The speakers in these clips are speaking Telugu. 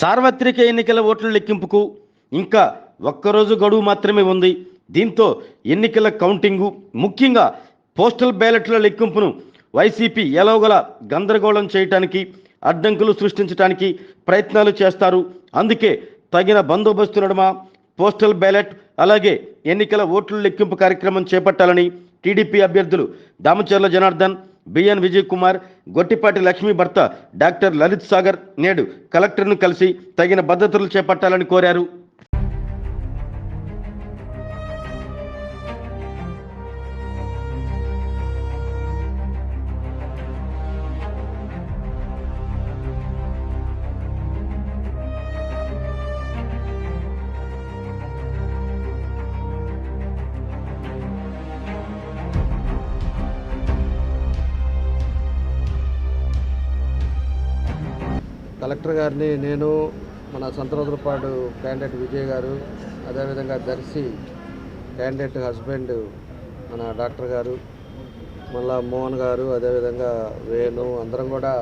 సార్వత్రిక ఎన్నికల ఓట్ల లెక్కింపుకు ఇంకా ఒక్కరోజు గడువు మాత్రమే ఉంది. దీంతో ఎన్నికల కౌంటింగు ముఖ్యంగా పోస్టల్ బ్యాలెట్ల లెక్కింపును వైసీపీ ఎలాగల గందరగోళం చేయటానికి అడ్డంకులు సృష్టించడానికి ప్రయత్నాలు చేస్తారు. అందుకే తగిన బందోబస్తు నడుమ పోస్టల్ బ్యాలెట్ అలాగే ఎన్నికల ఓట్ల లెక్కింపు కార్యక్రమం చేపట్టాలని టీడీపీ అభ్యర్థులు దామచర్ల జనార్దన్ బిఎన్ విజయ్ కుమార్ గొట్టిపాటి లక్ష్మీ భర్త డాక్టర్ లలిత్ సాగర్ నేడు కలెక్టర్ను కలిసి తగిన భద్రతలు చేపట్టాలని కోరారు. కలెక్టర్ గారిని నేను మన సంతరోజులపాడు క్యాండిడేట్ విజయ్ గారు అదేవిధంగా దర్శి క్యాండిడేట్ హస్బెండ్ మన డాక్టర్ గారు మళ్ళా మోహన్ గారు అదేవిధంగా వేణు అందరం కూడా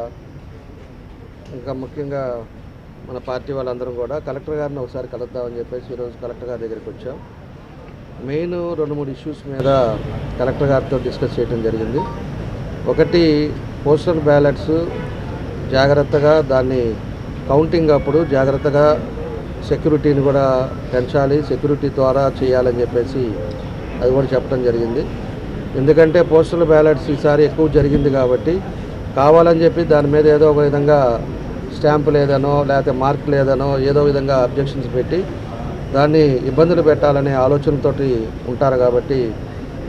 ఇంకా ముఖ్యంగా మన పార్టీ వాళ్ళందరం కూడా కలెక్టర్ గారిని ఒకసారి కలుద్దామని చెప్పేసి ఈరోజు కలెక్టర్ గారి దగ్గరికి వచ్చాం. మెయిన్ రెండు మూడు ఇష్యూస్ మీద కలెక్టర్ గారితో డిస్కస్ చేయడం జరిగింది. ఒకటి పోస్టల్ బ్యాలెట్స్ జాగ్రత్తగా దాన్ని కౌంటింగ్ అప్పుడు జాగ్రత్తగా సెక్యూరిటీని కూడా పెంచాలి సెక్యూరిటీ ద్వారా చేయాలని చెప్పేసి అది కూడా చెప్పడం జరిగింది. ఎందుకంటే పోస్టల్ బ్యాలెట్స్ ఈసారి ఎక్కువ జరిగింది కాబట్టి కావాలని చెప్పి దాని మీద ఏదో ఒక విధంగా స్టాంప్ లేదనో లేకపోతే మార్క్ లేదనో ఏదో విధంగా అబ్జెక్షన్స్ పెట్టి దాన్ని ఇబ్బందులు పెట్టాలనే ఆలోచనతోటి ఉంటారు కాబట్టి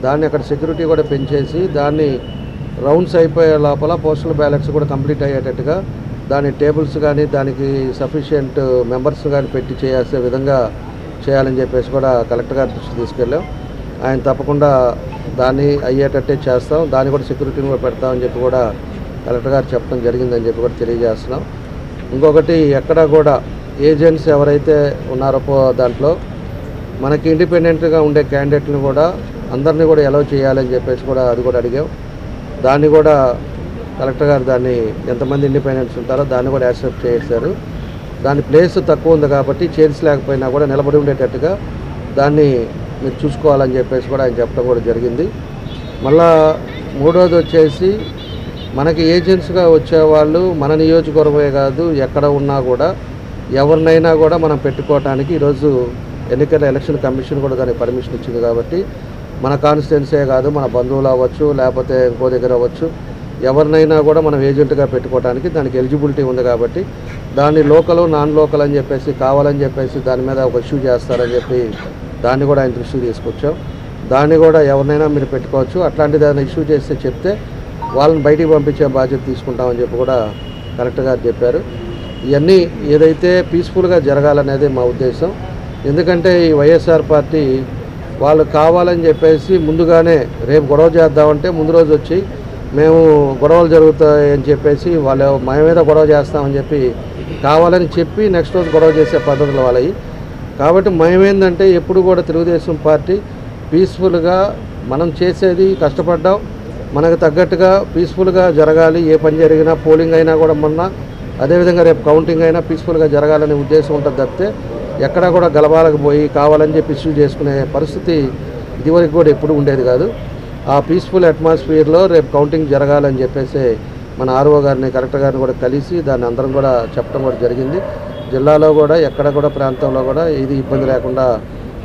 దాన్ని అక్కడ సెక్యూరిటీ కూడా పెంచేసి దాన్ని రౌండ్స్ అయిపోయే లోపల పోస్టల్ బ్యాలెట్స్ కూడా కంప్లీట్ అయ్యేటట్టుగా దాని టేబుల్స్ కానీ దానికి సఫిషియెంట్ మెంబర్స్ కానీ పెట్టి చేయాల్సే విధంగా చేయాలని చెప్పేసి కూడా కలెక్టర్ గారి దృష్టి తీసుకెళ్ళాం. ఆయన తప్పకుండా దాన్ని అయ్యేటట్టే చేస్తాం. దాన్ని కూడా సెక్యూరిటీని కూడా పెడతామని చెప్పి కూడా కలెక్టర్ గారు చెప్పడం జరిగిందని చెప్పి కూడా తెలియజేస్తున్నాం. ఇంకొకటి ఎక్కడ కూడా ఏజెంట్స్ ఎవరైతే ఉన్నారో పో- దాంట్లో మనకి ఇండిపెండెంట్గా ఉండే క్యాండిడేట్ని కూడా అందరినీ కూడా ఎలవ్ చేయాలని చెప్పేసి కూడా అది కూడా అడిగాం. దాన్ని కూడా కలెక్టర్ గారు దాన్ని ఎంతమంది ఇండిపెండెంట్స్ ఉంటారో దాన్ని కూడా యాక్సెప్ట్ చేశారు. దాని ప్లేస్ తక్కువ ఉంది కాబట్టి చైర్స్ లేకపోయినా కూడా నిలబడి ఉండేటట్టుగా దాన్ని మీరు చూసుకోవాలని చెప్పేసి కూడా ఆయన చెప్పడం కూడా జరిగింది. మళ్ళా మూడోది వచ్చేసి మనకి ఏజెంట్స్గా వచ్చేవాళ్ళు మన నియోజకవర్గమే కాదు ఎక్కడ ఉన్నా కూడా ఎవరినైనా కూడా మనం పెట్టుకోవటానికి ఈరోజు ఎన్నికల ఎలక్షన్ కమిషన్ కూడా దానికి పర్మిషన్ ఇచ్చింది కాబట్టి మన కాన్స్టిట్యున్సీ కాదు మన బంధువులు అవ్వచ్చు లేకపోతే ఇంకో దగ్గర అవ్వచ్చు. ఎవరినైనా కూడా మనం ఏజెంట్గా పెట్టుకోవడానికి దానికి ఎలిజిబిలిటీ ఉంది కాబట్టి దాన్ని లోకల్ నాన్ లోకల్ అని చెప్పేసి కావాలని చెప్పేసి దాని మీద ఒక ఇష్యూ చేస్తారని చెప్పి దాన్ని కూడా ఆయన దృష్టికి తీసుకొచ్చాం. దాన్ని కూడా ఎవరినైనా మీరు పెట్టుకోవచ్చు. అట్లాంటిది ఏదైనా ఇష్యూ చేస్తే చెప్తే వాళ్ళని బయటికి పంపించే బాధ్యత తీసుకుంటామని చెప్పి కూడా కరెక్ట్గా చెప్పారు. ఇవన్నీ ఏదైతే పీస్ఫుల్గా జరగాలనేది మా ఉద్దేశం. ఎందుకంటే ఈ వైఎస్ఆర్ పార్టీ వాళ్ళు కావాలని చెప్పేసి ముందుగానే రేపు గొడవ చేద్దామంటే ముందు రోజు వచ్చి మేము గొడవలు జరుగుతాయని చెప్పేసి వాళ్ళు మా మీద గొడవ చేస్తామని చెప్పి కావాలని చెప్పి నెక్స్ట్ రోజు గొడవ చేసే పద్ధతులు వాళ్ళవి. కాబట్టి మేమేందంటే ఎప్పుడు కూడా తెలుగుదేశం పార్టీ పీస్ఫుల్గా మనం చేసేది కష్టపడ్డాం. మనకు తగ్గట్టుగా పీస్ఫుల్గా జరగాలి. ఏ పని జరిగినా పోలింగ్ అయినా కూడా మొన్న అదేవిధంగా రేపు కౌంటింగ్ అయినా పీస్ఫుల్గా జరగాలనే ఉద్దేశం ఉంటుంది తప్పితే ఎక్కడా కూడా గలబాలకు పోయి కావాలని చెప్పి ఇష్యూ చేసుకునే పరిస్థితి ఇదివరకు కూడా ఎప్పుడు ఉండేది కాదు. ఆ పీస్ఫుల్ అట్మాస్ఫియర్లో రేపు కౌంటింగ్ జరగాలని చెప్పేసి మన ఆర్ఓ గారిని కలెక్టర్ గారిని కూడా కలిసి దాన్ని అందరం కూడా చెప్పడం కూడా జరిగింది. జిల్లాలో కూడా ఎక్కడ కూడా ప్రాంతంలో కూడా ఇది ఇబ్బంది లేకుండా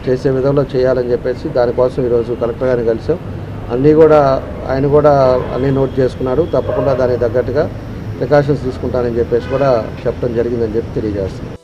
చేసే విధంలో చేయాలని చెప్పేసి దానికోసం ఈరోజు కలెక్టర్ గారిని కలిసాం. అన్నీ కూడా ఆయన కూడా అన్నీ నోట్ చేసుకున్నాడు. తప్పకుండా దానికి తగ్గట్టుగా ప్రికాషన్స్ తీసుకుంటానని చెప్పేసి కూడా చెప్పడం జరిగిందని చెప్పి తెలియజేస్తున్నాం.